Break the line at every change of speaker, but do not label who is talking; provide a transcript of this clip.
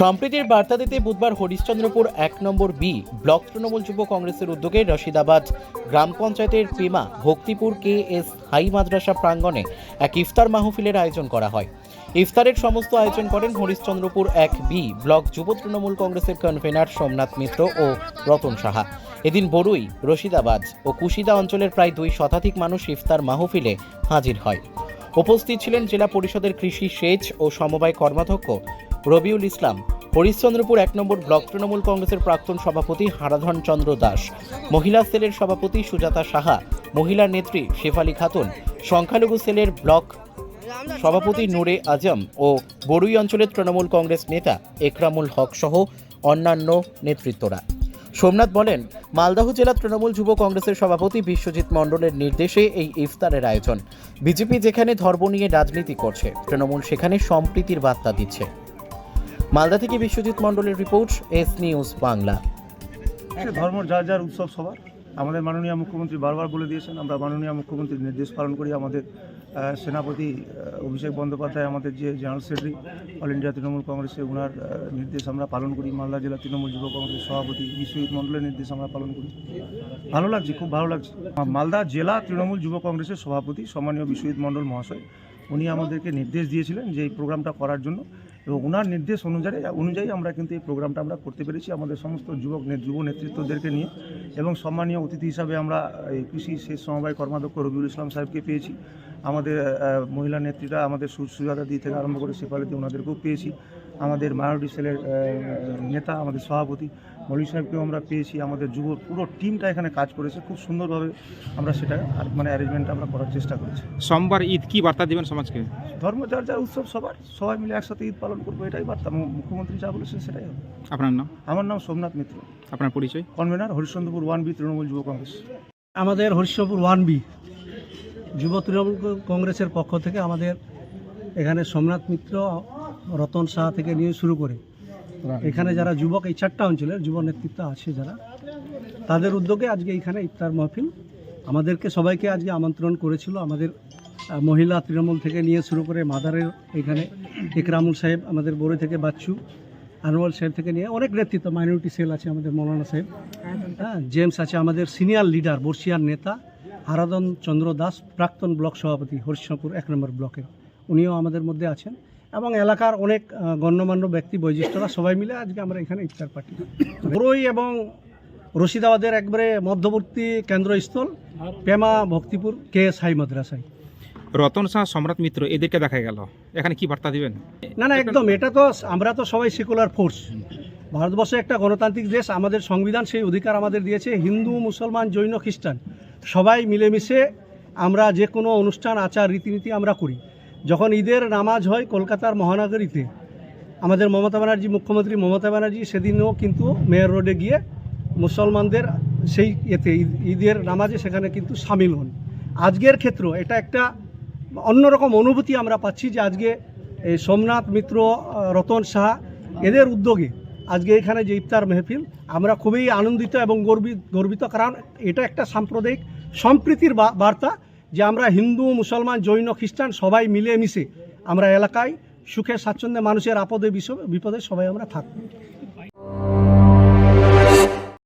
সম্প্রীতির বার্তা দিতে বুধবার হরিশ্চন্দ্রপুর এক নম্বর বি, ব্লক তৃণমূল যুব কংগ্রেসের উদ্যোগে রশিদাবাদ গ্রাম পঞ্চায়েতের Pema, Bhaktipur K S high মাদ্রাসা প্রাঙ্গণে এক ইফতার মাহফিলের আয়োজন করা হয়। ইফতারের সমস্ত আয়োজন করেন হরিশ্চন্দ্রপুর এক বি, ব্লক যুব তৃণমূল কংগ্রেসের কনভেনার সোমনাথ মিত্র ও রতন সাহা। এদিন বড়ুই, রশিদাবাদ ও কুশিদা অঞ্চলের প্রায় দুই শতাধিক মানুষ ইফতার মাহফিলে হাজির হয়। উপস্থিত ছিলেন জেলা পরিষদের কৃষি সেচ ও সমবায় কর্মাধ্যক্ষ রবিউল ইসলাম, হরিশ্চন্দ্রপুর এক নম্বর ব্লক তৃণমূল কংগ্রেসের প্রাক্তন সভাপতি হারাধন চন্দ্র দাস, মহিলা সেলের সভাপতি সুজাতা সাহা, মহিলা নেত্রী শেফালি খাতুন, সংখ্যালঘু সেলের ব্লক সভাপতি নূরে আজম ও বড়ুই অঞ্চলের তৃণমূল কংগ্রেস নেতা একরামুল হক সহ অন্যান্য নেতৃত্বরা। সোমনাথ বলেন, মালদহ জেলা তৃণমূল যুব কংগ্রেসের সভাপতি বিশ্বজিৎ মণ্ডলের নির্দেশে এই ইফতারের আয়োজন। বিজেপি যেখানে ধর্ম নিয়ে রাজনীতি করছে, তৃণমূল সেখানে সম্প্রীতির বার্তা দিচ্ছে। মালদা থেকে বিশ্বজিৎ মণ্ডলের রিপোর্ট, এস নিউজ বাংলা।
ধর্ম, যার যার উৎসব সবার। আমাদের মাননীয় মুখ্যমন্ত্রী বারবার বলে দিয়েছেন, আমরা মাননীয় মুখ্যমন্ত্রীর নির্দেশ পালন করি। আমাদের সেনাপতি অভিষেক বন্দ্যোপাধ্যায়, আমাদের যে general secretary, all India Trinamool কংগ্রেসে ওনার নির্দেশ আমরা পালন করি। মালদা জেলা তৃণমূল যুব কংগ্রেসের সভাপতি বিশ্বজিৎ মণ্ডলের নির্দেশ আমরা পালন করি। ভালো লাগছে, খুব ভালো লাগছে। মালদা জেলা তৃণমূল যুব কংগ্রেসের সভাপতি, সম্মানীয় বিশ্বজিৎ মণ্ডল মহাশয় উনি আমাদেরকে নির্দেশ দিয়েছিলেন যে এই প্রোগ্রামটা করার জন্য এবং ওনার নির্দেশ অনুযায়ী অনুযায়ী আমরা কিন্তু এই প্রোগ্রামটা আমরা করতে পেরেছি আমাদের সমস্ত যুবক যুব নেতৃত্বদেরকে নিয়ে এবং সম্মানীয় অতিথি হিসাবে আমরা এই কৃষি শেষ সমবায় কর্মাধ্যক্ষ রবিউল ইসলাম সাহেবকে পেয়েছি। আমাদের মহিলা নেত্রীরা আমাদের সু- সুজাতা দি থেকে আরম্ভ করে শেফালিতে ওনাদেরকেও পেয়েছি। আমাদের মাইনরিটি সেলের নেতা, আমাদের সভাপতি মৌলী সাহেবকেও আমরা পেয়েছি আমাদের যুব পুরো টিমটা এখানে কাজ করেছে খুব সুন্দরভাবে আমরা সেটা আর- মানে অ্যারেঞ্জমেন্ট আমরা করার চেষ্টা করেছি।
সোমবার ঈদ কি বার্তা দিবেন সমাজকে?
ধর্ম যার যার উৎসব সবার সবাই মিলে একসাথে ঈদ পালন করব এটাই বার্তা। মুখ্যমন্ত্রী যা বলেছেন সেটাই হবে।
আপনার নাম?
আমার নাম সোমনাথ মিত্র।
আপনার পরিচয়?
Convener Harishchandrapur one B Trinamool যুব কংগ্রেস।
আমাদের হরিশ্বরপুর ওয়ান বি যুব তৃণমূল কংগ্রেসের পক্ষ থেকে আমাদের এখানে সোমনাথ মিত্র রতন শাহ থেকে নিয়ে শুরু করে এখানে যারা যুবক এই চারটা অঞ্চলের যুব নেতৃত্ব আছে যারা তাদের উদ্যোগে আজকে এখানে ইফতার মাহফিল। আমাদেরকে সবাইকে আজকে আমন্ত্রণ করেছিল আমাদের মহিলা তৃণমূল থেকে নিয়ে শুরু করে মাদারের এখানে ইকরামুল সাহেব আমাদের বড়ি থেকে বাচ্চু আনোয়ার সাহেব থেকে নিয়ে অনেক নেতৃত্ব মাইনরিটি সেল আছে আমাদের মৌলানা সাহেব। হ্যাঁ জেমস আছে আমাদের সিনিয়র লিডার বর্ষিয়ার নেতা হারাদন চন্দ্র দাস প্রাক্তন ব্লক সভাপতি হরিশ্চন্দ্রপুর এক নম্বর ব্লকের। উনিও আমাদের মধ্যে আছেন। এবং এলাকার অনেক গণ্যমান্য ব্যক্তি বৈশিষ্ট্যরা সবাই মিলে আজকে আমরা এখানে ইফতার পার্টি। বরই এবং রশিদাবাদের একবারে মধ্যবর্তী কেন্দ্রস্থল Pema Bhaktipur K S high মাদ্রাসায়।
রতন শাহ সম্রাট মিত্র এদেরকে দেখা গেল। এখানে কি বার্তা দিবেন?
না না একদম এটা তো আমরা তো সবাই সেকুলার ফোর্স ভারতবর্ষ একটা গণতান্ত্রিক দেশ আমাদের সংবিধান সেই অধিকার আমাদের দিয়েছে হিন্দু মুসলমান জৈন খ্রিস্টান। সবাই মিলেমিশে আমরা যে কোনো অনুষ্ঠান আচার রীতিনীতি আমরা করি। যখন ঈদের নামাজ হয় কলকাতার মহানগরীতে, আমাদের মমতা ব্যানার্জি, মুখ্যমন্ত্রী মমতা ব্যানার্জি সেদিনও কিন্তু মেয়র রোডে গিয়ে মুসলমানদের সেই এতে ঈদ- ঈদের নামাজে সেখানে কিন্তু সামিল হন। আজকের ক্ষেত্র এটা একটা অন্যরকম অনুভূতি আমরা পাচ্ছি যে আজকে এই সোমনাথ, মিত্র রতন সাহা এদের উদ্যোগে আজকে এখানে যে ইফতার মেহফিল, আমরা খুবই আনন্দিত এবং গর্বিত গর্বিত, কারণ এটা একটা সাম্প্রদায়িক সম্প্রীতির বার্তা। যে আমরা হিন্দু, মুসলমান, জৈন, খ্রিস্টান সবাই মিলে মিশে আমরা এলাকায় সুখে স্বাচ্ছন্দ্যে মানুষের আপদে বিপদে সবাই আমরা থাকব।